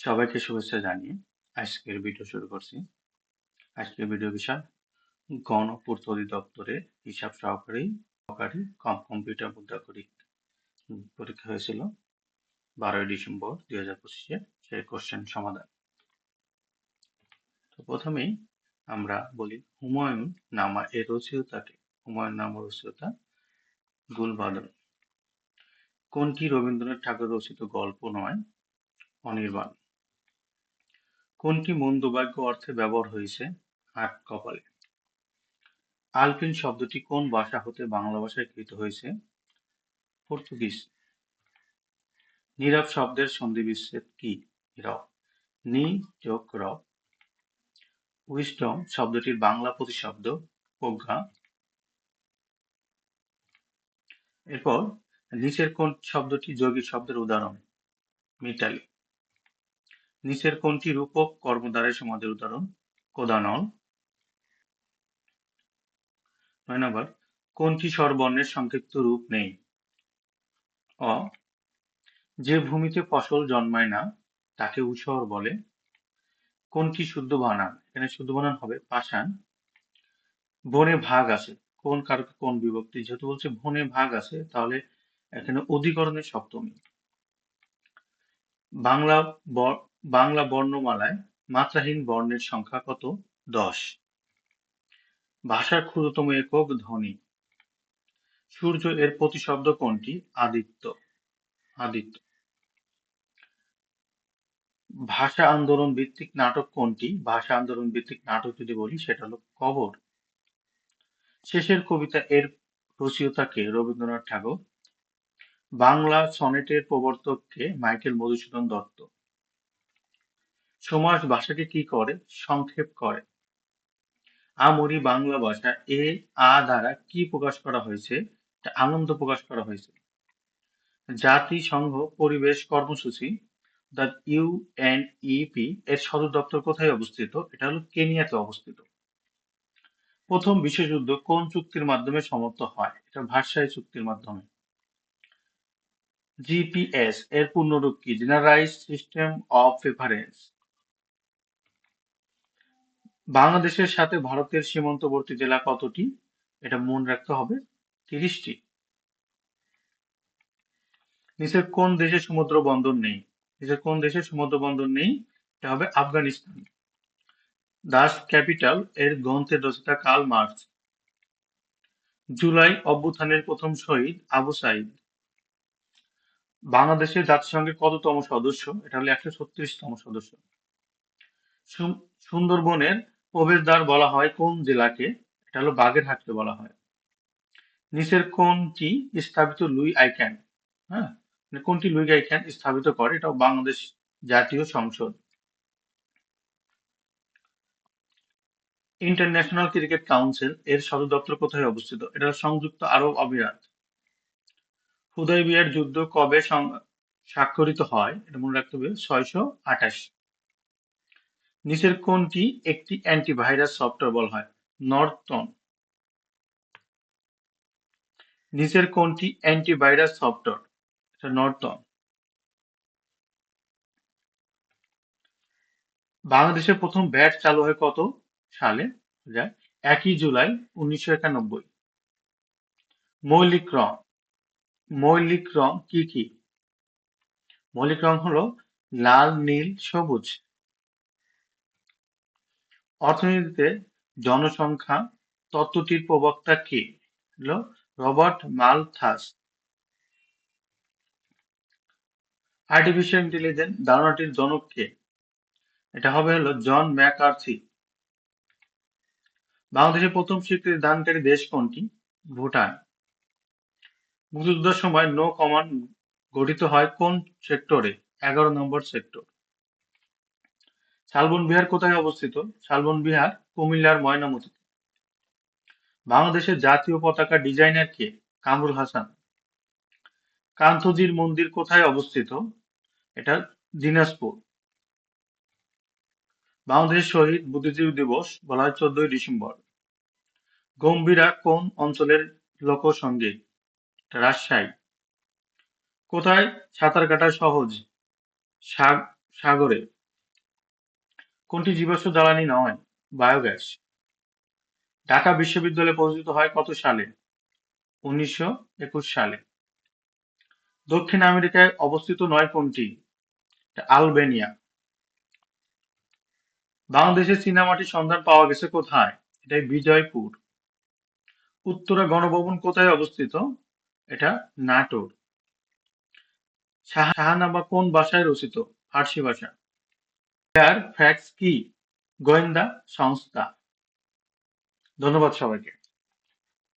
সবাইকে শুভেচ্ছা জানিয়ে আজকের ভিডিও শুরু করছি। আজকের ভিডিও বিষয় গণপূর্ত অধিদপ্তরের হিসাব সহকারী সহকারী কম কম্পিউটার মুদ্রাকরিক পরীক্ষা হয়েছিল বারোই ডিসেম্বর দুই হাজার পঁচিশে, সেই কোশ্চেন সমাধান। তো প্রথমেই আমরা বলি হুমায়ুন নামা এর রচয়িতাকে। হুমায়ুন নামা রচয়িতা গুলবাদন। কোনটি রবীন্দ্রনাথ ঠাকুর রচিত গল্প নয়, অনির্বাণ। কোনটি মন্দবাক্য অর্থে ব্যবহার হয়েছে? আট কপালে। আলপিন শব্দটি কোন ভাষা হতে বাংলা ভাষায় কৃত হয়েছে? পর্তুগিজ। নীরব শব্দের সন্ধি বিচ্ছেদ কি? র। নি যোগ র। উইস্টম শব্দটির বাংলা প্রতিশব্দ প্রজ্ঞা। এরপর, নিচের কোন শব্দটি যৌগিক শব্দের উদাহরণ? মিতালি নিচের কোনটি রূপক কর্মদ্বারায় সমাজের উদাহরণ, কোদানল। নয় নম্বর কোনটি স্বরবর্ণের সংক্ষিপ্ত রূপ নেই। অ, যে ভূমিতে ফসল জন্মায় না, তাকে উসর বলে। কোনটি শুদ্ধ বানান, এখানে শুদ্ধ বানান হবে পাষাণ। বনে ভাগ আছে, কোন কারকে কোন বিভক্তি, যেহেতু বলছে বনে ভাগ আছে, তাহলে এখানে অধিকরণের সপ্তমী বাংলা বাংলা বর্ণমালায় মাত্রাহীন বর্ণের সংখ্যা কত? দশ। ভাষার ক্ষুদ্রতম একক ধ্বনি। সূর্য এর প্রতিশব্দ কোনটি? আদিত্য। আদিত্য। ভাষা আন্দোলন ভিত্তিক নাটক কোনটি? ভাষা আন্দোলন ভিত্তিক নাটক যদি বলি, সেটা হলো কবর। শেষের কবিতা এর রচয়িতাকে রবীন্দ্রনাথ ঠাকুর। বাংলা সনেটের প্রবর্তককে মাইকেল মধুসূদন দত্ত। সমাস ভাষাকে কি করে? সংক্ষেপ করে। আমরি বাংলা ভাষা এ, আ দ্বারা কি প্রকাশ করা হয়েছে? আনন্দ প্রকাশ করা হয়েছে। জাতিসংঘ পরিবেশ কর্মসূচি, দ্য ইউএনইপি এর সদর দপ্তর কোথায় অবস্থিত? এটা হলো কেনিয়াতে অবস্থিত। প্রথম বিশ্বযুদ্ধ কোন চুক্তির মাধ্যমে সমাপ্ত হয়? এটা ভাষায় চুক্তির মাধ্যমে। জিপিএস এর পূর্ণরূপ কি? জেনারাইজ সিস্টেম অফ প্রেফারেন্স বাংলাদেশের সাথে ভারতের সীমান্তবর্তী জেলা কতটি? এটা মনে রাখতে হবে। তিরিশটি। নিচের কোন দেশে সমুদ্র বন্দর নেই? নিচের কোন দেশে সমুদ্র বন্দর নেই? এটা হবে আফগানিস্তান। দাস ক্যাপিটাল এর গ্রন্থের রচিতা কাল মার্চ জুলাই অভ্যুত্থানের প্রথম শহীদ আবু সাইদ। বাংলাদেশের জাতিসংঘের কততম সদস্য? এটা হলো একশো ছত্রিশতম সদস্য। সুন্দরবনের প্রবেশদ্বার বলা হয় কোন জেলাকে? এটা হলো বাগেরহাটকে বলা হয়। নিচের কোনটি স্থাপিত লুই আইক্যান? হ্যাঁ? মানে কোনটি লুই আইক্যান স্থাপিত করে? এটা বাংলাদেশ জাতীয় সংসদ। ইন্টারন্যাশনাল ক্রিকেট কাউন্সিল, এর সদর দপ্তর কোথায় অবস্থিত? এটা সংযুক্ত আরব আমিরাত। হুদাইবিয়ার যুদ্ধ কবে স্বাক্ষরিত হয়? এটা মনে রাখতে হবে, ছয়শো আঠাশ। নিচের কোনটি একটি অ্যান্টিভাইরাস সফটওয়্যার বলা হয় নর্টন নিচের কোনটি অ্যান্টিভাইরাস সফটওয়্যার এটা নর্টন বাংলাদেশে প্রথম ব্যাট চালু হয় কত সালে? একই জুলাই উনিশশো একানব্বই। মৌলিক রং। মৌলিক রং কি কি? মৌলিক রং হলো লাল, নীল, সবুজ। অর্থনীতিতে জনসংখ্যা তত্ত্বটির প্রবক্তা কে? হলো রবার্ট মালথাস। আর্টিফিশিয়াল ইন্টেলিজেন্স ধারণাটির জনক কে? এটা হবে হলো জন ম্যাকার্থি। বাংলাদেশের প্রথম স্বীকৃতি দানকারী দেশ কোনটি? ভুটান। মুক্তিযুদ্ধের সময় নৌ কমান্ড গঠিত হয় কোন সেক্টরে এগারো নম্বর সেক্টর শালবন বিহার কোথায় অবস্থিত? শালবন বিহার, কুমিল্লার ময়নামতিতে বাংলাদেশের জাতীয় পতাকা ডিজাইনার কে? কামরুল হাসান। কান্তজির মন্দির কোথায় অবস্থিত? এটা দিনাজপুর। বাংলাদেশ শহীদ বুদ্ধিজীবী দিবস বলা হয় চোদ্দই ডিসেম্বর। গম্ভীরা কোন অঞ্চলের লোকসঙ্গীত রাজশাহী। কোথায়? সাঁতার কাটা সহজ সাগরে। কোনটি জীবাশ্ম জ্বালানি নয়? বায়োগ্যাস। ঢাকা বিশ্ববিদ্যালয়ে প্রতিষ্ঠিত হয় কত সালে? উনিশশো একুশ সালে। দক্ষিণ আমেরিকায় অবস্থিত নয় কোনটি? আলবেনিয়া। বাংলাদেশের চীনামাটির সন্ধান পাওয়া গেছে কোথায়? এটাই বিজয়পুর। উত্তরা গণভবন কোথায় অবস্থিত? এটা নাটোর। শাহ- শাহনামা কোন ভাষায় রচিত? ফার্সি ভাষা। ফ্যাক্স কি? গোয়েন্দা সংস্থা। ধন্যবাদ সবাইকে।